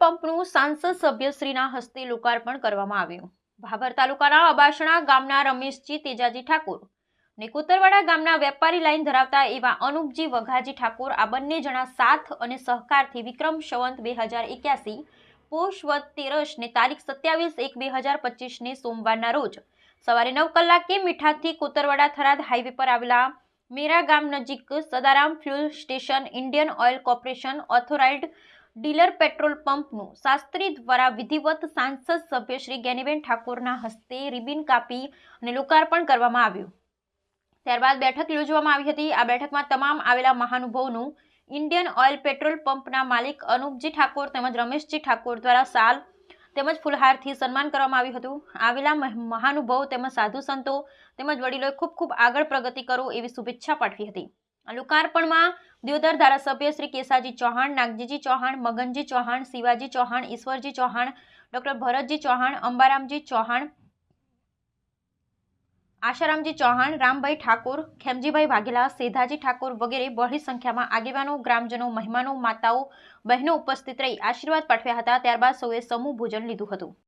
પંપનું સાંસદ સભ્યશ્રીના હસ્તે લોકાર્પણ કરવામાં આવ્યું. ભાભર તાલુકાના અબાસણા ગામના રમેશજી તેજાજી ઠાકોર અને કુતરવાડા ગામના વેપારી લાઈન ધરાવતા એવા અનુપજી વઘાજી ઠાકોર આ બંને જણા સાથ અને સહકારથી વિક્રમ સંવંત બે હજાર એક્યાસી પોષવદ તેરસ ને તારીખ સત્યાવીસ એક બે હજાર પચીસને સોમવારના રોજ સવારે નવ કલાકે મીઠાથી કોતરવાડા થરાદ હાઈવે પર આવેલા મેરા ગામ નજીક Sadaram fuel station Indian oil corporation authorized dealer petrol પંપનું Shastri દ્વારા વિધિવત સાંસદ સભ્ય શ્રી જ્ઞાનીબેન ઠાકોરના હસ્તે રિબિન કાપી અને લોકાર્પણ કરવામાં આવ્યું. ત્યારબાદ બેઠક યોજવામાં આવી હતી. આ બેઠકમાં તમામ આવેલા મહાનુભાવોનું ઇન્ડિયન ઓઇલ પેટ્રોલ પંપના માલિક અનુપજી ઠાકોર તેમજ રમેશજી ઠાકોર દ્વારા સાલ તેમજ ફુલહારથી સન્માન કરવામાં આવ્યું હતું. આવેલા મહ- મહાનુભાવો તેમજ સાધુ સંતો તેમજ વડીલોએ ખૂબ ખૂબ આગળ પ્રગતિ કરો એવી શુભેચ્છા પાઠવી હતી. આ લોકાર્પણમાં દ્યોદર ધારાસભ્ય શ્રી કેસાજી ચૌહાણ, નાગજીજી ચૌહાણ, મગનજી ચૌહાણ, શિવાજી ચૌહાણ, ઈશ્વરજી ચૌહાણ, ડોક્ટર ભરતજી ચૌહાણ, અંબારામજી ચૌહાણ, આશારામજી ચૌહાણ, રામભાઈ ઠાકોર, ખેમજીભાઈ વાઘેલા, સેધાજી ઠાકોર વગેરે બહોળી સંખ્યામાં આગેવાનો, ગ્રામજનો, મહેમાનો, માતાઓ, બહેનો ઉપસ્થિત રહી આશીર્વાદ પાઠવ્યા હતા. ત્યારબાદ સૌએ સમૂહ ભોજન લીધું હતું.